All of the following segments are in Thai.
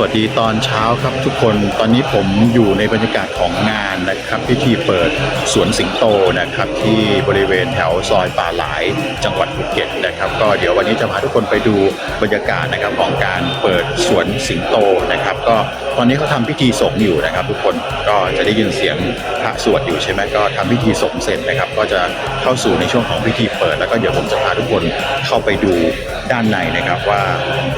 สวัสดีตอนเช้าครับทุกคนตอนนี้ผมอยู่ในบรรยากาศของงานนะครับพิธีเปิดสวนสิงโตนะครับ ที่บริเวณแถวซอยป่าหลายจังหวัดภูเก็ตนะครับ ก็เดี๋ยววันนี้จะพาทุกคนไปดูบรรยากาศนะครับของการเปิดสวนสิงโตนะครับ ก็ตอนนี้เขาทำพิธีสงฆ์อยู่นะครับ ทุกคนก็จะได้ยินเสียงพระสวดอยู่ใช่ไหมก็ทำพิธีสงฆ์เสร็จนะครับ ก็จะเข้าสู่ในช่วงของพิธีเปิด แล้วก็เดี๋ยวผมจะพาทุกคนเข้าไปดู ด้านในนะครับว่า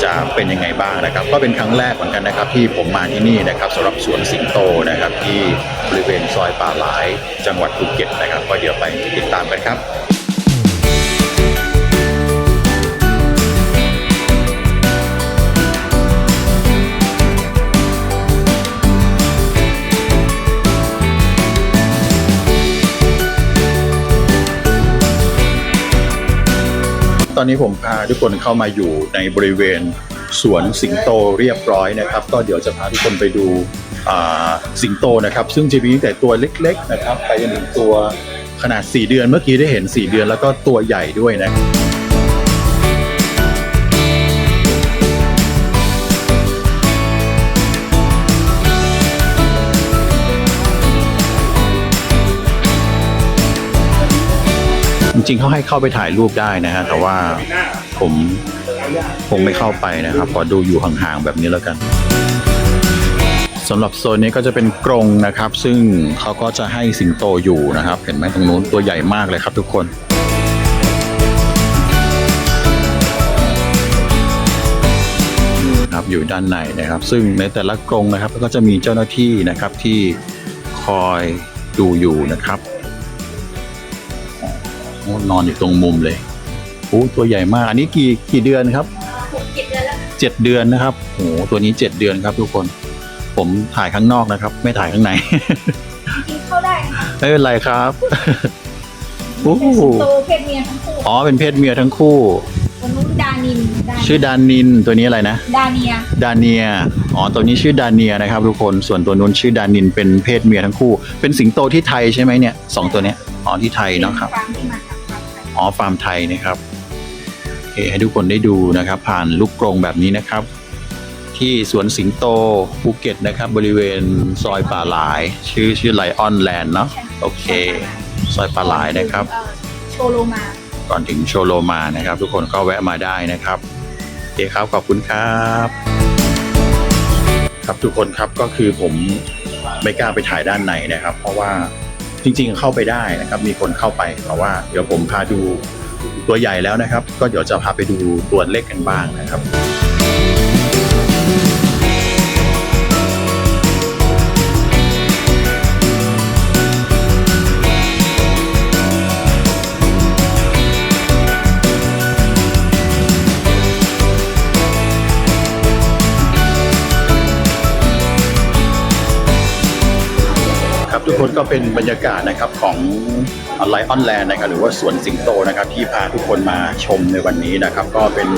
จะเป็นยังไงบ้างนะครับ ก็เป็นครั้งแรกเหมือนกันนะครับ ที่ผมมาที่นี่นะครับสำหรับสวนสิงโตนะครับที่บริเวณซอยป่าหลาย จังหวัดภูเก็ตนะครับ ก็เดี๋ยวไปติดตามกันครับ ตอนนี้ผมพาทุกคนเข้ามาอยู่ในบริเวณสวนสิงโตเรียบร้อยนะครับ ก็เดี๋ยวจะพาทุกคนไปดูสิงโตนะครับ ซึ่งจะมีตั้งแต่ตัวเล็ก ๆ นะครับ ไปจนถึงตัวขนาด 4 เดือนเมื่อกี้ได้เห็น 4 เดือนแล้วก็ตัวใหญ่ด้วยนะคริ ริง ๆเขาให้เข้าไปถ่ายรูปได้นะฮะแต่ว่าผมคงไม่เข้าไปนะครับ ขอดูอยู่ห่างๆแบบนี้แล้วกันสำหรับโซนนี้ก็จะเป็นกรงนะครับ ซึ่งเขาก็จะให้สิงโตอยู่นะครับ เห็นไหมตรงนู้นตัวใหญ่มากเลยครับทุกคนครับอยู่ด้านในนะครับ ซึ่งในแต่ละกรงนะครับก็จะมีเจ้าหน้าที่นะครับที่คอยดูอยู่นะครับ โอ้นอนอยู่ตรงมุมเลยโอ้ตัวใหญ่มาก อันนี้กี่กี่เดือนครับหกเจ็ดเดือนแล้วเจ็ดเดือนนะครับโอ้ตัวนี้เจ็ดเดือนครับ ทุกคน ผมถ่ายข้างนอกนะครับ ไม่ถ่ายข้างในกินเข้าได้นะคะไม่เป็นไรครับโอ้เป็นสิงโตเพศเมียทั้งคู่อ๋อเป็นเพศเมียทั้งคู่ ตัวนู้นดานินดานินชื่อดานินตัวนี้อะไรนะ ดาเนียดาเนีย อ๋อ ตัวนี้ชื่อดาเนียนะครับทุกคน ส่วนตัวนู้นชื่อดานิน เป็นเพศเมียทั้งคู่ เป็นสิงโตที่ไทยใช่ไหมเนี่ยสองตัวเนี้ย อ๋อที่ไทยเนาะครับฟาร์มที่มาจากฟาร์มไทยอ๋อฟาร์มไทยนะครับโอเคให้ทุกคนได้ดูนะครับ ผ่านลูกกรงแบบนี้นะครับ ที่สวนสิงโตภูเก็ตนะครับ บริเวณซอยป่าหลาย ชื่อชื่อไลออนแลนด์เนาะโอเค ซอยป่าหลายนะครับเอ่อโชโลมา ก่อนถึงโชโลมานะครับ ทุกคนก็แวะมาได้นะครับโอเคครับขอบคุณครับ ครับทุกคนครับก็คือผมไม่กล้าไปถ่ายด้านในนะครับ เพราะว่า จริงๆเข้าไปได้นะครับมีคนเข้าไปแต่ว่าเดี๋ยวผมพาดูตัวใหญ่แล้วนะครับ ก็เดี๋ยวจะพาไปดูตัวเล็กกันบ้างนะครับ ทุกคนก็เป็นบรรยากาศนะครับของไลออนแลนด์นะครับหรือว่าสวนสิงโตนะครับที่พาทุกคนมาชมในวันนี้นะครับ ก็เป็น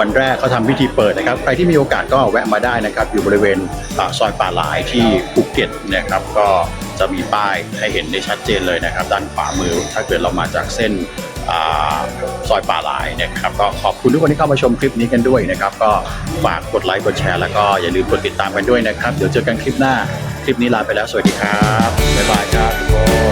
วันแรกเขาทำพิธีเปิดนะครับ ใครที่มีโอกาสก็แวะมาได้นะครับ อยู่บริเวณซอยป่าหลายที่ภูเก็ตนะครับ ก็จะมีป้ายให้เห็นได้ชัดเจนเลยนะครับ ด้านขวามือถ้าเกิดเรามาจากเส้นอซอยป่าหลายนะครับก็ขอบคุณทุกคนที่เข้ามาชมคลิปนี้กันด้วยนะครับ ก็ฝากกดไลค์กดแชร์แล้วก็อย่าลืมกดติดตามกันด้วยนะครับ เดี๋ยวเจอกันคลิปหน้า ลิปนี้ลาไปแล้วสวัสดีครับบ๊ายบายครับทุกคน